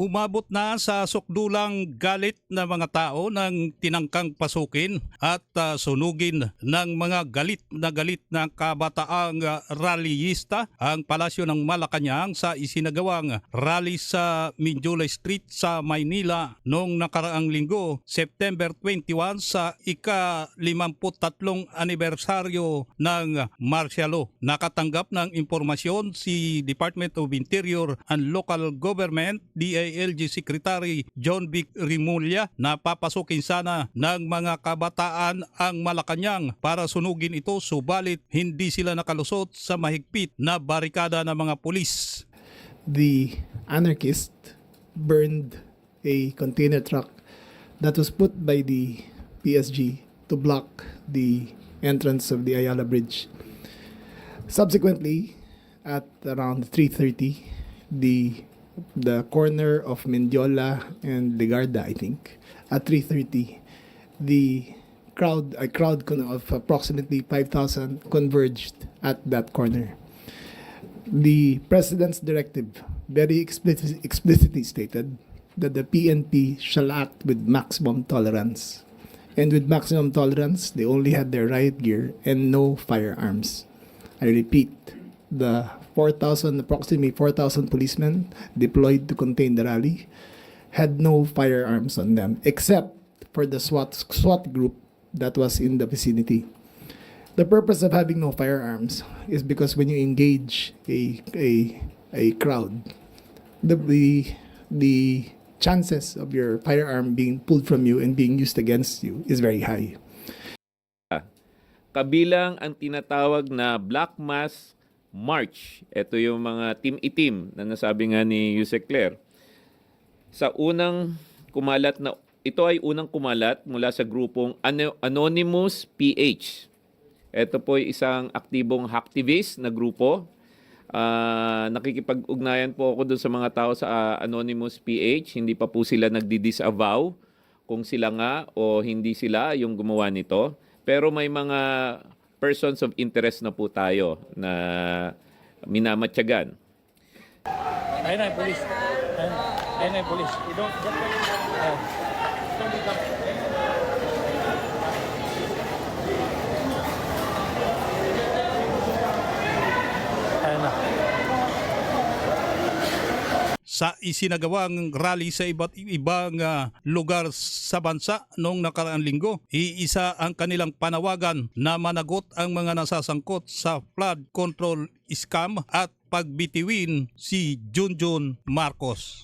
Umabot na sa sukdulang galit na mga tao ng tinangkang pasukin at ah, sunugin ng mga galit na galit na kabataang ah, rallyista ang palasyo ng Malacanang sa isinagawang rally sa Minjula Street sa Maynila noong nakaraang linggo, September 21 sa ika-53 anibersaryo ng martial law. Nakatanggap ng impormasyon si Department of Interior and Local Government DILG Secretary John Vic Rimulya na papasukin sana ng mga kabataan ang Malacanang para sunugin ito subalit hindi sila nakalusot sa mahigpit na barikada ng mga pulis. the anarchist burned a container truck that was put by the PSG to block the entrance of the Ayala Bridge. Subsequently, at around 3:30, the the corner of Mendiola and Legarda, I think, at 3:30, the crowd a crowd of approximately 5,000 converged at that corner the president's directive very explicit, explicitly stated that the PNP shall act with maximum tolerance. And with maximum tolerance, they only had their riot gear and no firearms. I repeat, the 4,000, approximately 4,000 policemen deployed to contain the rally had no firearms on them, except for the SWAT, SWAT group that was in the vicinity. The purpose of having no firearms is because when you engage a a a crowd, the the, the chances of your firearm being pulled from you and being used against you is very high. kabilang ang tinatawag na Black Mass March. Ito yung mga team itim na nasabi nga ni Yusek Claire. Sa unang kumalat na ito ay unang kumalat mula sa grupong Ano- Anonymous PH. Ito po ay isang aktibong hacktivist na grupo. Ah, nakikipag-ugnayan po ako doon sa mga tao sa ah, Anonymous PH. Hindi pa po sila nagdi-disavow kung sila nga o hindi sila yung gumawa nito. Pero may mga persons of interest na po tayo na minamatyagan. Ayun na yung police. Ayun, na yung police. You. Don't sa isinagawang rally sa iba't ibang ah, lugar sa bansa noong nakaraang linggo. Iisa ang kanilang panawagan na managot ang mga nasasangkot sa flood control scam at pagbitiwin si Junjun Marcos.